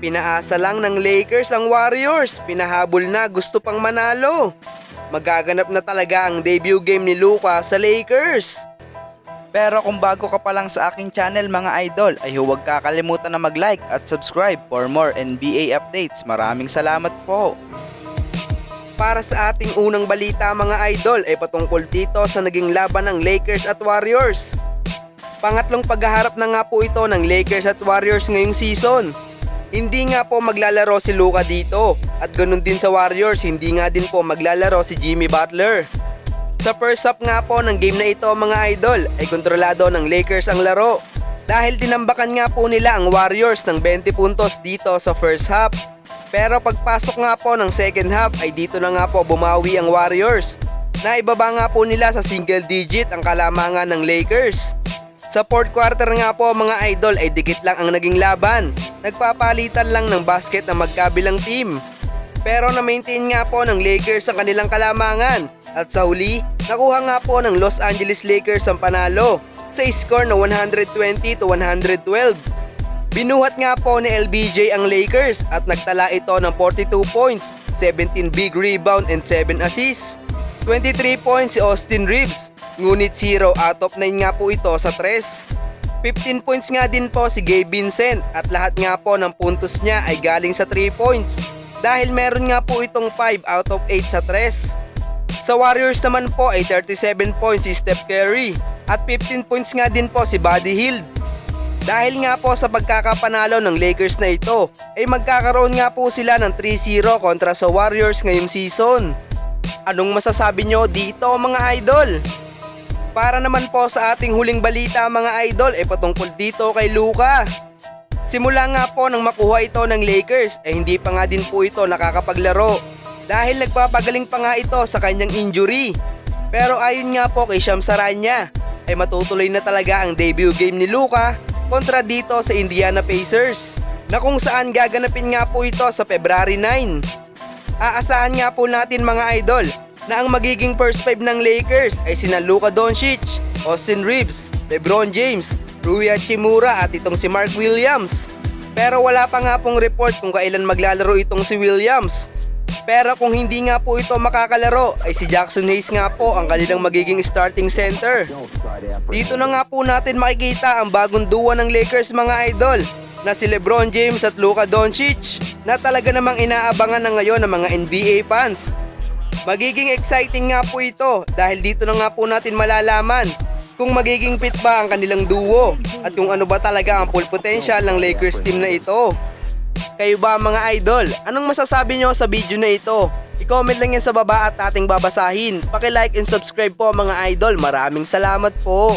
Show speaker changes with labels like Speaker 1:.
Speaker 1: Pinaasa lang ng Lakers ang Warriors. Pinahabol na gusto pang manalo. Magaganap na talaga ang debut game ni Luka sa Lakers.
Speaker 2: Pero kung bago ka pa lang sa aking channel mga idol ay huwag kakalimutan na mag-like at subscribe for more NBA updates. Maraming salamat po.
Speaker 1: Para sa ating unang balita mga idol ay patungkol dito sa naging laban ng Lakers at Warriors. Pangatlong paghaharap na nga po ito ng Lakers at Warriors ngayong season. Hindi nga po maglalaro si Luka dito at ganun din sa Warriors hindi nga din po maglalaro si Jimmy Butler. Sa first half nga po ng game na ito mga idol ay kontrolado ng Lakers ang laro. Dahil tinambakan nga po nila ang Warriors ng 20 puntos dito sa first half. Pero pagpasok nga po ng second half ay dito na nga po bumawi ang Warriors. Naibaba nga po nila sa single digit ang kalamangan ng Lakers. Sa fourth quarter nga po mga idol ay dikit lang ang naging laban. Nagpapalitan lang ng basket ng magkabilang team. Pero na-maintain nga po ng Lakers ang kanilang kalamangan. At sa huli, nakuha nga po ng Los Angeles Lakers ang panalo sa score na 120 to 112. Binuhat nga po ni LBJ ang Lakers at nagtala ito ng 42 points, 17 big rebound and 7 assists. 23 points si Austin Reeves, ngunit 0 out of 9 nga po ito sa 3. 15 points nga din po si Gabe Vincent at lahat nga po ng puntos niya ay galing sa 3 points dahil meron nga po itong 5 out of 8 sa 3. Sa Warriors naman po ay 37 points si Steph Curry at 15 points nga din po si Buddy Hield. Dahil nga po sa pagkakapanalo ng Lakers na ito, ay magkakaroon nga po sila ng 3-0 kontra sa Warriors ngayong season. Anong masasabi nyo dito mga idol? Para naman po sa ating huling balita mga idol ay patungkol dito kay Luka. Simula nga po nang makuha ito ng Lakers ay hindi pa nga din po ito nakakapaglaro dahil nagpapagaling pa nga ito sa kanyang injury. Pero ayon nga po kay Shams Saranya ay matutuloy na talaga ang debut game ni Luka kontra dito sa Indiana Pacers na kung saan gaganapin nga po ito sa February 9. Aasahan nga po natin mga idol na ang magiging first five ng Lakers ay sina Luka Doncic, Austin Reeves, LeBron James, Rui Hachimura at itong si Mark Williams. Pero wala pa nga pong report kung kailan maglalaro itong si Williams. Pero kung hindi nga po ito makakalaro ay si Jackson Hayes nga po ang kanilang magiging starting center. Dito na nga po natin makikita ang bagong duwa ng Lakers mga idol na si Lebron James at Luka Doncic na talaga namang inaabangan na ngayon ng mga NBA fans. Magiging exciting nga po ito dahil dito na nga po natin malalaman kung magiging fit ba ang kanilang duo at kung ano ba talaga ang full potential ng Lakers team na ito. Kayo ba mga idol? Anong masasabi nyo sa video na ito? I-comment lang yan sa baba at ating babasahin. Paki-like and subscribe po mga idol. Maraming salamat po.